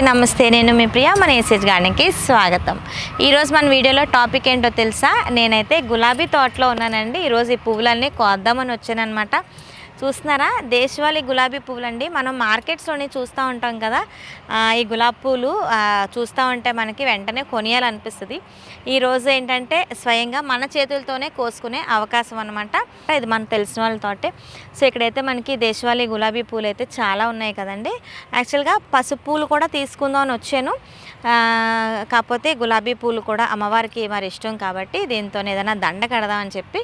అందరికీ నమస్తే నేను మీ ప్రియ మన ఏసేజ్ గార్డెన్కి స్వాగతం. ఈరోజు మన వీడియోలో టాపిక్ ఏంటో తెలుసా? నేనైతే గులాబీ తోటలో ఉన్నానండి. ఈరోజు ఈ పువ్వులన్నీ కోద్దామని వచ్చానమాట చూస్తున్నారా? దేశవాళీ గులాబీ పువ్వులండి. మనం మార్కెట్స్లోని చూస్తూ ఉంటాం కదా. ఈ గులాబీ పూలు చూస్తూ ఉంటే మనకి వెంటనే కొనియాలనిపిస్తుంది. ఈరోజు ఏంటంటే స్వయంగా మన చేతులతోనే కోసుకునే అవకాశం అనమాట ఇది మనకు తెలిసిన వాళ్ళతోటే సో ఇక్కడైతే మనకి దేశవాళీ గులాబీ పూలు అయితే చాలా ఉన్నాయి కదండి. యాక్చువల్గా పసుపు పూలు కూడా తీసుకుందాం అని వచ్చాను. కాకపోతే గులాబీ పూలు కూడా అమ్మవారికి మరి ఇష్టం కాబట్టి దీంతో ఏదైనా దండ కడదామని చెప్పి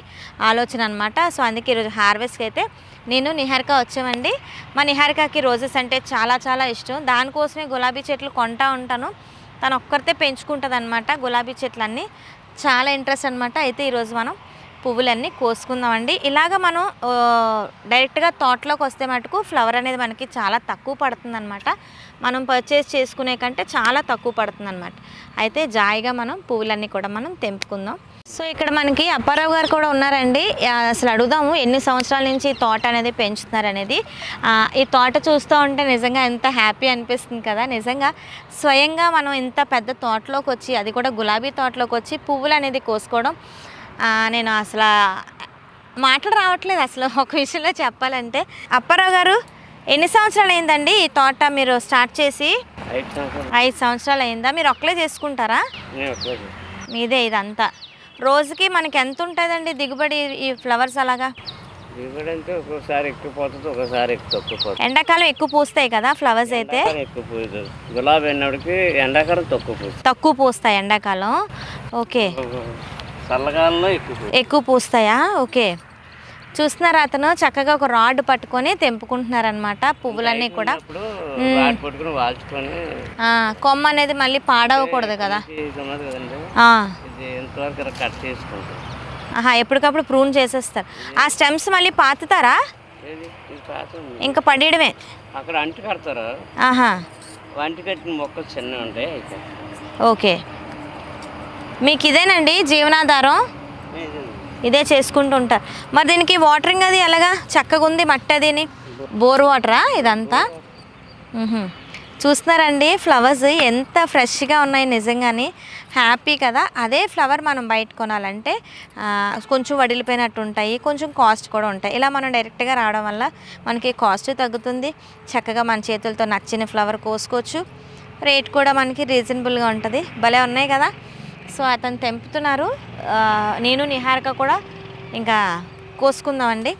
ఆలోచన అనమాట సో అందుకే ఈరోజు హార్వెస్ట్కి అయితే నేను నిహారిక వచ్చామండి. మా నిహారికకి రోజెస్ అంటే చాలా చాలా ఇష్టం. దానికోసమే గులాబీ చెట్లు కొంటా ఉంటాను. తను ఒక్కరితే పెంచుకుంటుంది అనమాట గులాబీ చెట్లన్నీ. చాలా ఇంట్రెస్ట్ అనమాట అయితే ఈరోజు మనం పువ్వులన్నీ కోసుకుందామండి. ఇలాగ మనం డైరెక్ట్గా తోటలోకి వస్తే మటుకు ఫ్లవర్ అనేది మనకి చాలా తక్కువ పడుతుందనమాట మనం పర్చేస్ చేసుకునే కంటే చాలా తక్కువ పడుతుందనమాట అయితే జాయిగా మనం పువ్వులన్నీ కూడా మనం తెంపుకుందాం. సో ఇక్కడ మనకి అప్పారావు గారు కూడా ఉన్నారండి. అసలు అడుగుదాము ఎన్ని సంవత్సరాల నుంచి ఈ తోట అనేది పెంచుతున్నారు అనేది. ఈ తోట చూస్తూ ఉంటే నిజంగా ఎంత హ్యాపీ అనిపిస్తుంది కదా. నిజంగా స్వయంగా మనం ఇంత పెద్ద తోటలోకి వచ్చి అది కూడా గులాబీ తోటలోకి వచ్చి పువ్వులు అనేది కోసుకోవడం నేను అసలు మాటలు రావట్లేదు అసలు ఒక విషయంలో చెప్పాలంటే. అప్పారావు గారు ఎన్ని సంవత్సరాలు అయిందండి ఈ తోట మీరు స్టార్ట్ చేసి? ఐదు సంవత్సరాలు. అయిందా? మీరు ఒక్కలే చేసుకుంటారా? మీదే ఇదంతా. రోజుకి మనకి ఎంత ఉంటుందండి దిగుబడి ఈ ఫ్లవర్స్ అలాగా? దిగుబడి అంటే ఒక్కోసారి ఎక్కువ పోతుంది తక్కువ పోతుంది. ఎండాకాలం ఎక్కువ పూస్తాయి కదా ఫ్లవర్స్ అయితే? ఎండాకాలం ఎక్కువ పూస్తుంది గులాబీ ఎండాకాలం తక్కువ పూస్తుంది. తక్కువ పూస్తాయి ఎండాకాలం. ఓకే. ఎక్కువ పూస్తాయా. ఓకే. చూస్తున్నారా అతను? చక్కగా ఒక రాడ్ పట్టుకొని తెంపుకుంటున్నారనమాట పువ్వులన్నీ కూడా. వాటి కొమ్మ అనేది మళ్ళీ పాడవకూడదు కదా. ఆహా ఎప్పటికప్పుడు ప్రూన్ చేసేస్తారు. ఆ స్టెమ్స్ మళ్ళీ పాతుతారా. ఇంకా పడేయడమే. అక్కడ అంటు కడతారు. ఆహా. అంటు కట్టిన మొక్కలు చిన్నవి ఉంటాయి ఓకే. మీకు ఇదేనండి జీవనాధారం? ఇదే చేసుకుంటూ ఉంటారు మరి దీనికి వాటరింగ్ అది ఎలాగా? చక్కగా ఉంది మట్టి అదిని? బోర్ వాటరా ఇదంతా? చూస్తున్నారండి ఫ్లవర్స్ ఎంత ఫ్రెష్గా ఉన్నాయి నిజంగానే. హ్యాపీ కదా. అదే ఫ్లవర్ మనం బయట కొనాలంటే కొంచెం వడిలిపోయినట్టు ఉంటాయి కొంచెం కాస్ట్ కూడా ఉంటాయి. ఇలా మనం డైరెక్ట్గా రావడం వల్ల మనకి కాస్ట్ తగ్గుతుంది. చక్కగా మన చేతులతో నచ్చిన ఫ్లవర్ కోసుకోవచ్చు. రేట్ కూడా మనకి రీజనబుల్గా ఉంటుంది. భలే ఉన్నాయి కదా. సో అతను తెంపుతున్నారు. నేను నిహారిక కూడా ఇంకా కోసుకుందామండి.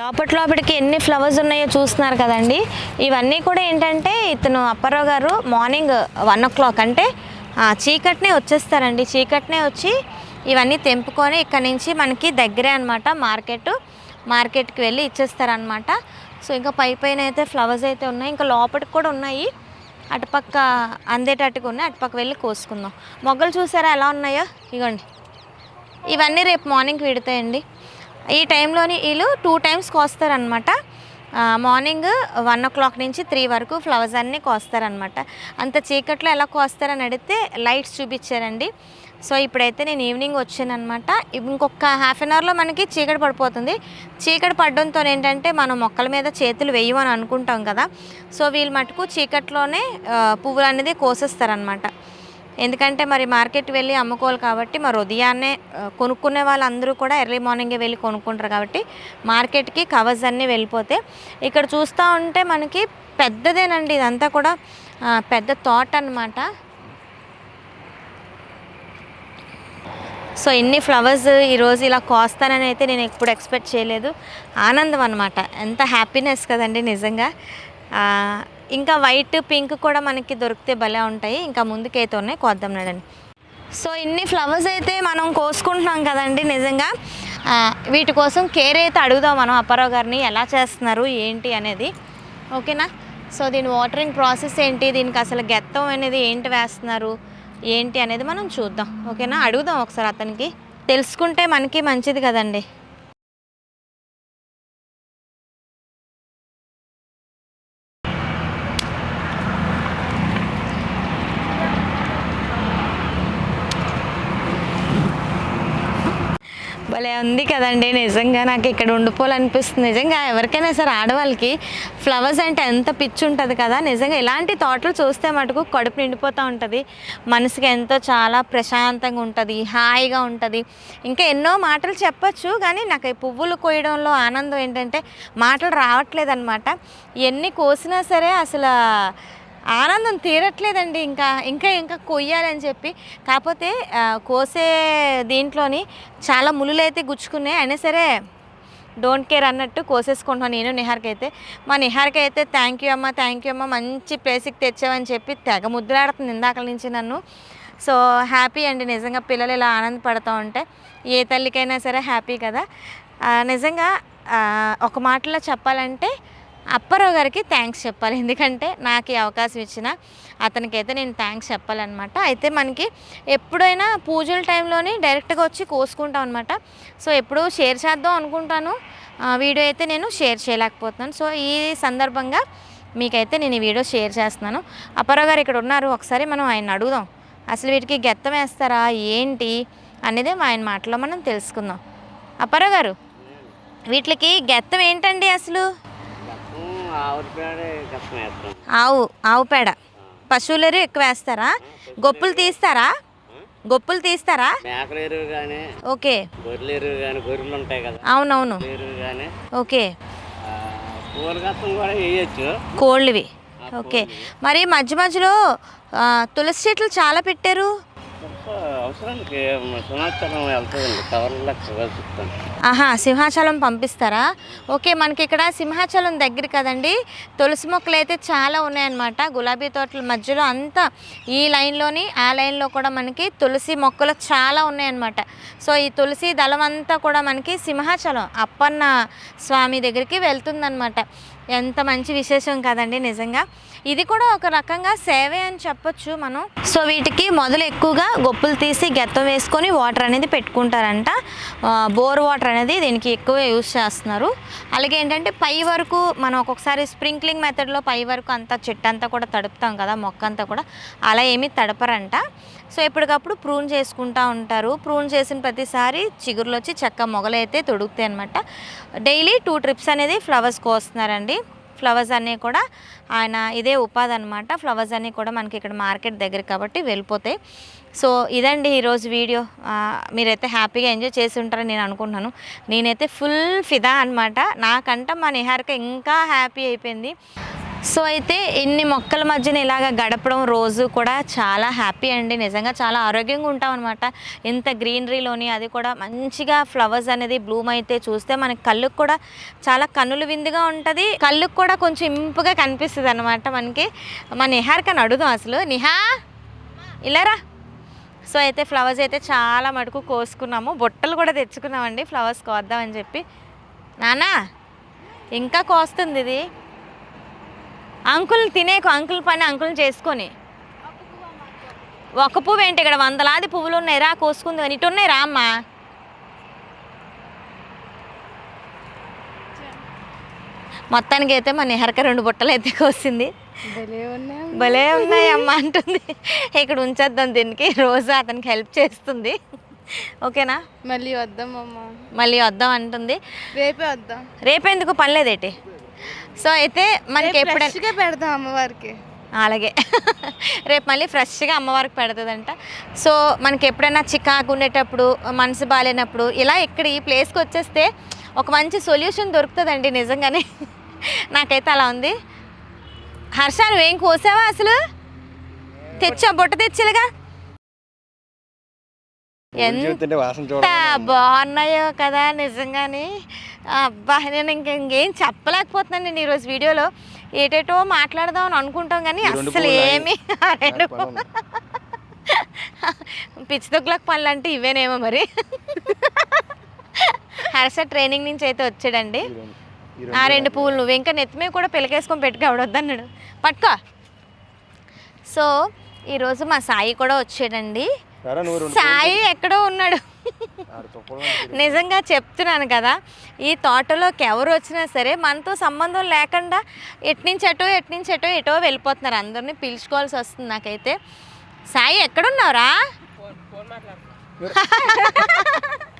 లోపటి లోపలికి ఎన్ని ఫ్లవర్స్ ఉన్నాయో చూస్తున్నారు కదండి. ఇవన్నీ కూడా ఏంటంటే ఇతను అప్పారావు గారు మార్నింగ్ వన్ ఓ క్లాక్ అంటే చీకటినే వచ్చేస్తారండి. చీకటినే వచ్చి ఇవన్నీ తెంపుకొని ఇక్కడ నుంచి మనకి దగ్గరే అనమాట మార్కెట్. మార్కెట్కి వెళ్ళి ఇచ్చేస్తారనమాట సో ఇంకా పై పైన అయితే ఫ్లవర్స్ అయితే ఉన్నాయి. ఇంకా లోపలికి కూడా ఉన్నాయి. అటుపక్క అందేటట్టుగా ఉన్నాయి అటుపక్క వెళ్ళి కోసుకుందాం. మొగ్గలు చూసారా ఎలా ఉన్నాయో? ఇగోండి. ఇవన్నీ రేపు మార్నింగ్ విడతాయండి. ఈ టైంలోని వీళ్ళు టూ టైమ్స్ కోస్తారనమాట మార్నింగ్ వన్ ఓ క్లాక్ నుంచి త్రీ వరకు ఫ్లవర్స్ అన్నీ కోస్తారనమాట అంత చీకట్లో ఎలా కోస్తారని అడిగితే లైట్స్ చూపించారండి. సో ఇప్పుడైతే నేను ఈవినింగ్ వచ్చానమాట ఇంకొక హాఫ్ అన్ అవర్లో మనకి చీకటి పడిపోతుంది. చీకటి పడడంతో ఏంటంటే మనం మొక్కల మీద చేతులు వేయమని అనుకుంటాం కదా. సో వీళ్ళు మటుకు చీకట్లోనే పువ్వులు అనేది కోసేస్తారనమాట ఎందుకంటే మరి మార్కెట్ వెళ్ళి అమ్ముకోవాలి కాబట్టి మరి ఉదయాన్నే కొనుక్కునే వాళ్ళందరూ కూడా ఎర్లీ మార్నింగే వెళ్ళి కొనుక్కుంటారు కాబట్టి మార్కెట్కి కవర్స్ అన్నీ వెళ్ళిపోతే ఇక్కడ చూస్తూ ఉంటే మనకి పెద్దదేనండి ఇదంతా కూడా పెద్ద తోట అన్నమాట. సో ఇన్ని ఫ్లవర్స్ ఈరోజు ఇలా కోస్తానని అయితే నేను ఎప్పుడు ఎక్స్పెక్ట్ చేయలేదు. ఆనందం అనమాట ఎంత హ్యాపీనెస్ కదండి నిజంగా. ఇంకా వైట్ పింక్ కూడా మనకి దొరికితే భలే ఉంటాయి. ఇంకా ముందుకైతే ఉన్నాయి కోద్దాం నడండి. సో ఇన్ని ఫ్లవర్స్ అయితే మనం కోసుకుంటున్నాం కదండి నిజంగా. వీటి కోసం కేర్ అయితే అడుగుదాం మనం అప్పారావు గారిని ఎలా చేస్తున్నారు ఏంటి అనేది. ఓకేనా? సో దీని వాటరింగ్ ప్రాసెస్ ఏంటి దీనికి అసలు గెత్తం అనేది ఏంటి వేస్తున్నారు ఏంటి అనేది మనం చూద్దాం. ఓకేనా? అడుగుదాం ఒకసారి అతనికి. తెలుసుకుంటే మనకి మంచిది కదండి. భలే ఉంది కదండి. నిజంగా నాకు ఇక్కడ ఉండిపోవాలనిపిస్తుంది. నిజంగా ఎవరికైనా సరే ఆడవాళ్ళకి ఫ్లవర్స్ అంటే ఎంత పిచ్చి ఉంటుంది కదా. నిజంగా ఇలాంటి తోటలు చూస్తే మటుకు కడుపు నిండిపోతూ ఉంటుంది. మనసుకి ఎంతో చాలా ప్రశాంతంగా ఉంటుంది హాయిగా ఉంటుంది. ఇంకా ఎన్నో మాటలు చెప్పచ్చు కానీ నాకు ఈ పువ్వులు కోయడంలో ఆనందం ఏంటంటే మాటలు రావట్లేదు అనమాట ఎన్ని కోసినా సరే అసలు ఆనందం తీరట్లేదండి. ఇంకా ఇంకా ఇంకా కొయ్యాలని చెప్పి. కాకపోతే కోసే దీంట్లోని చాలా ములులు అయితే గుచ్చుకున్నాయి. అయినా సరే డోంట్ కేర్ అన్నట్టు కోసేసుకుంటున్నాను నేను నిహార్కి అయితే. మా నిహార్కి అయితే థ్యాంక్ యూ అమ్మ థ్యాంక్ యూ అమ్మ. మంచి ప్లేస్కి తెచ్చావని చెప్పి తెగ ముద్రాడుతుంది ఇందాక నుంచి నన్ను. సో హ్యాపీ అండి. నిజంగా పిల్లలు ఇలా ఆనందపడుతూ ఉంటే ఏ తల్లికైనా సరే హ్యాపీ కదా. నిజంగా ఒక మాటలో చెప్పాలంటే అప్పారావు గారికి థ్యాంక్స్ చెప్పాలి. ఎందుకంటే నాకు ఈ అవకాశం ఇచ్చిన అతనికైతే నేను థ్యాంక్స్ చెప్పాలన్నమాట. అయితే మనకి ఎప్పుడైనా పూజల టైంలోనే డైరెక్ట్గా వచ్చి కోసుకుంటాం అనమాట సో ఎప్పుడూ షేర్ చేద్దాం అనుకుంటాను. వీడియో అయితే నేను షేర్ చేయలేకపోతున్నాను. సో ఈ సందర్భంగా మీకైతే నేను ఈ వీడియో షేర్ చేస్తున్నాను. అప్పారావు గారు ఇక్కడ ఉన్నారు. ఒకసారి మనం ఆయన అడుగుదాం. అసలు వీటికి గెత్తం వేస్తారా? ఏంటి? అనేది ఆయన మాటలో మనం తెలుసుకుందాం. అప్పారావు గారు వీటికి గెత్తం ఏంటండి అసలు గతం ఆవుల పేడ గతం వేస్తాం ఆవు ఆవు పేడ పశువులెరు ఎక్కువ వేస్తారా గొప్పులు తీస్తారా? గొప్పులు తీస్తారా? ఓకే. అవునవును. ఓకే. కోళ్ళవి. ఓకే. మరి మధ్య మధ్యలో తులసి చెట్లు చాలా పెట్టారు. అవసరానికి వెళ్తుందండి. ఆహా సింహాచలం పంపిస్తారా? ఓకే మనకి ఇక్కడ సింహాచలం దగ్గర కదండి. తులసి మొక్కలు అయితే చాలా ఉన్నాయన్నమాట. గులాబీ తోటల మధ్యలో అంతా ఈ లైన్లోని ఆ లైన్లో కూడా మనకి తులసి మొక్కలు చాలా ఉన్నాయన్నమాట. సో ఈ తులసి దళం అంతా కూడా మనకి సింహాచలం అప్పన్న స్వామి దగ్గరికి వెళ్తుందన్నమాట. ఎంత మంచి విశేషం కదండి నిజంగా. ఇది కూడా ఒక రకంగా సేవే అని చెప్పొచ్చు మనం. సో వీటికి మొదలు ఎక్కువగా గొప్పులు తీసి గెత్తం వేసుకొని వాటర్ అనేది పెట్టుకుంటారంట. బోర్ వాటర్ అనేది దీనికి ఎక్కువ యూస్ చేస్తున్నారు. అలాగే ఏంటంటే పై వరకు మనం ఒక్కొక్కసారి స్ప్రింక్లింగ్ మెథడ్లో పై వరకు అంతా చెట్టు అంతా కూడా తడుపుతాం కదా మొక్క అంతా కూడా. అలా ఏమీ తడపరంట. సో ఎప్పటికప్పుడు ప్రూన్ చేసుకుంటూ ఉంటారు. ప్రూన్ చేసిన ప్రతిసారి చిగురులు వచ్చి చెక్క మొగలైతే తొడుగుతాయి అనమాట డైలీ టూ ట్రిప్స్ అనేది ఫ్లవర్స్ కోస్తున్నారండి. ఫ్లవర్స్ అన్నీ కూడా ఆయన ఇదే ఉపాధి అనమాట ఫ్లవర్స్ అన్నీ కూడా మనకి ఇక్కడ మార్కెట్ దగ్గర కాబట్టి వెళ్ళిపోతాయి. సో ఇదండి ఈరోజు వీడియో. మీరైతే హ్యాపీగా ఎంజాయ్ చేసి ఉంటారని నేను అనుకుంటున్నాను. నేనైతే ఫుల్ ఫిదా అనమాట నాకంట మా నిహారిక ఇంకా హ్యాపీ అయిపోయింది. సో అయితే ఇన్ని మొక్కల మధ్యన ఇలాగ గడపడం రోజు కూడా చాలా హ్యాపీ అండి. నిజంగా చాలా ఆరోగ్యంగా ఉంటాం అనమాట ఇంత గ్రీనరీలోని అది కూడా మంచిగా ఫ్లవర్స్ అనేది బ్లూమ్ అయితే చూస్తే మనకి కళ్ళుకు కూడా చాలా కన్నులు విందుగా ఉంటుంది. కళ్ళుకు కూడా కొంచెం ఇంపుగా కనిపిస్తుంది అనమాట మనకి మన నిహారికని అడుగుదాం అసలు. నిహా! ఇలారా సో అయితే ఫ్లవర్స్ అయితే చాలా మటుకు కోసుకున్నాము. బొట్టలు కూడా తెచ్చుకున్నామండి. ఫ్లవర్స్ కోద్దామని చెప్పి. నానా ఇంకా కోస్తుంది ఇది. అంకుల్ తినేకు అంకుల్ పని అంకుల్ చేసుకొని. ఒక పువ్వు ఏంటి ఇక్కడ? వందలాది పువ్వులు ఉన్నాయి. రా కోసుకుంది ఇటు ఉన్నాయి. రా అమ్మా. మొత్తానికి అయితే మా నిహర్క రెండు బుట్టలు అయితే కోసింది. భలే ఉన్నాయి అమ్మ. అంటుంది. ఇక్కడ ఉంచేద్దాం దీనికి. రోజు అతనికి హెల్ప్ చేస్తుంది. ఓకేనా? మళ్ళీ వద్దాం అమ్మ. మళ్ళీ వద్దాం అంటుంది. రేపే వద్దాం. రేపెందుకు? పనిలేదేటి సో అయితే మనకి ఎప్పుడైనా ఫ్రెష్గా పెడదాం అమ్మవారికి. అలాగే. రేపు మళ్ళీ ఫ్రెష్గా అమ్మవారికి పెడుతుందంట. సో మనకి ఎప్పుడైనా చికాకు ఉండేటప్పుడు మనసు బాగాలేనప్పుడు ఇలా ఇక్కడ ఈ ప్లేస్కి వచ్చేస్తే ఒక మంచి సొల్యూషన్ దొరుకుతుందండి నిజంగానే. నాకైతే అలా ఉంది. హర్ష నువ్వేం కోసావా అసలు? తెచ్చా బుట్ట తెచ్చిలుగా? ఎంత బాగున్నాయో కదా నిజంగానే. అబ్బా నేను ఇంక ఇంకేం చెప్పలేకపోతున్నాను నేను ఈరోజు వీడియోలో. ఏటేటో మాట్లాడదాం అని అనుకుంటాం కానీ పువ్వులు ఏమి రెండు. పిచ్చి తొక్కులకు పనులు అంటే ఇవేనేమో మరి. హర్ష ట్రైనింగ్ నుంచి అయితే వచ్చాడండి. ఆ రెండు పువ్వులు నువ్వు ఇంకా నెత్తిమే కూడా పిలకేసుకొని పెట్టుకోవడొద్దన్నాడు పట్టుకో. సో ఈరోజు మా సాయి కూడా వచ్చాడండి. సాయి ఎక్కడో ఉన్నాడు. నిజంగా చెప్తున్నాను కదా ఈ తోటలోకి ఎవరు వచ్చినా సరే మనతో సంబంధం లేకుండా ఎట్నుంచి ఎటో ఎట్నుంచి ఎటో ఎటో వెళ్ళిపోతున్నారు. అందరినీ పిలుచుకోవాల్సి వస్తుంది నాకైతే. సాయి ఎక్కడున్నావురా?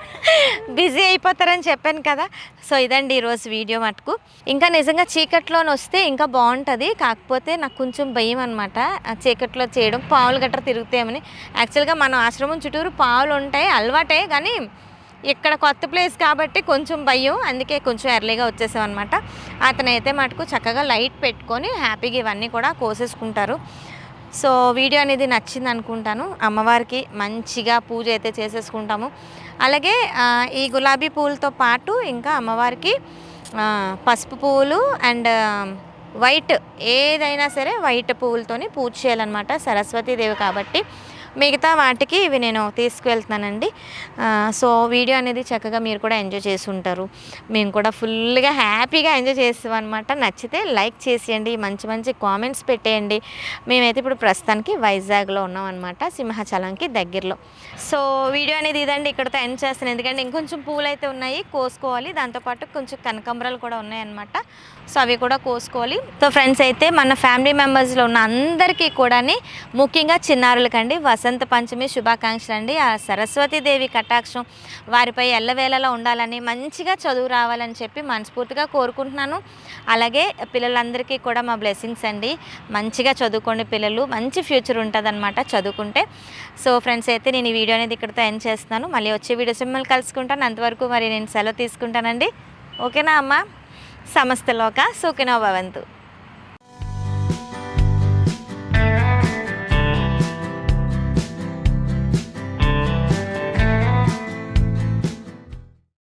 బిజీ అయిపోతారని చెప్పాను కదా. సో ఇదండి ఈరోజు వీడియో మటుకు. ఇంకా నిజంగా చీకట్లోని వస్తే ఇంకా బాగుంటుంది. కాకపోతే నాకు కొంచెం భయం అనమాట చీకట్లో చేయడం పావులు గట్రా తిరుగుతాయమని. యాక్చువల్గా మన ఆశ్రమం చుట్టూరు పావులు ఉంటాయి అలవాటే. కానీ ఇక్కడ కొత్త ప్లేస్ కాబట్టి కొంచెం భయం. అందుకే కొంచెం ఎర్లీగా వచ్చేసాం అనమాట అతనైతే మటుకు చక్కగా లైట్ పెట్టుకొని హ్యాపీగా ఇవన్నీ కూడా కోసేసుకుంటారు. సో వీడియో అనేది నచ్చింది అనుకుంటాను. అమ్మవారికి మంచిగా పూజ అయితే చేసేసుకుంటాము. అలాగే ఈ గులాబీ పువ్వులతో పాటు ఇంకా అమ్మవారికి పసుపు పువ్వులు అండ్ వైట్ ఏదైనా సరే వైట్ పువ్వులతోని పూజ చేయాలన్నమాట. సరస్వతీదేవి కాబట్టి మిగతా వాటికి ఇవి నేను తీసుకువెళ్తున్నానండి. సో వీడియో అనేది చక్కగా మీరు కూడా ఎంజాయ్ చేసి ఉంటారు మేము కూడా ఫుల్గా హ్యాపీగా ఎంజాయ్ చేస్తాం అనమాట నచ్చితే లైక్ చేసేయండి మంచి మంచి కామెంట్స్ పెట్టేయండి. మేమైతే ఇప్పుడు ప్రస్తుతానికి వైజాగ్లో ఉన్నాం అనమాట సింహాచలంకి దగ్గరలో. సో వీడియో అనేది ఇదండి ఇక్కడతో ఎండ్ చేస్తాను. ఎందుకంటే ఇంకొంచెం పూలు అయితే ఉన్నాయి కోసుకోవాలి. దాంతోపాటు కొంచెం కనకంబరాలు కూడా ఉన్నాయన్నమాట. సో అవి కూడా కోసుకోవాలి. సో ఫ్రెండ్స్ అయితే మన ఫ్యామిలీ మెంబర్స్లో ఉన్న అందరికీ కూడా ముఖ్యంగా చిన్నారులకండి వసంత పంచమి శుభాకాంక్షలు అండి ఆ సరస్వతీదేవి కటాక్షం వారిపై ఎల్లవేళలా ఉండాలని మంచిగా చదువు రావాలని చెప్పి మనస్ఫూర్తిగా కోరుకుంటున్నాను. అలాగే పిల్లలందరికీ కూడా మా బ్లెస్సింగ్స్ అండి. మంచిగా చదువుకోండి పిల్లలు. మంచి ఫ్యూచర్ ఉంటుందన్నమాట చదువుకుంటే. సో ఫ్రెండ్స్ అయితే నేను ఈ వీడియో అనేది ఇక్కడితో ఎండ్ చేస్తున్నాను. మళ్ళీ వచ్చే వీడియోస్ మిమ్మల్ని కలుసుకుంటాను. అంతవరకు మరి నేను సెలవు తీసుకుంటానండి. ఓకేనా అమ్మ? సమస్తలోక సుఖినో భవంతు.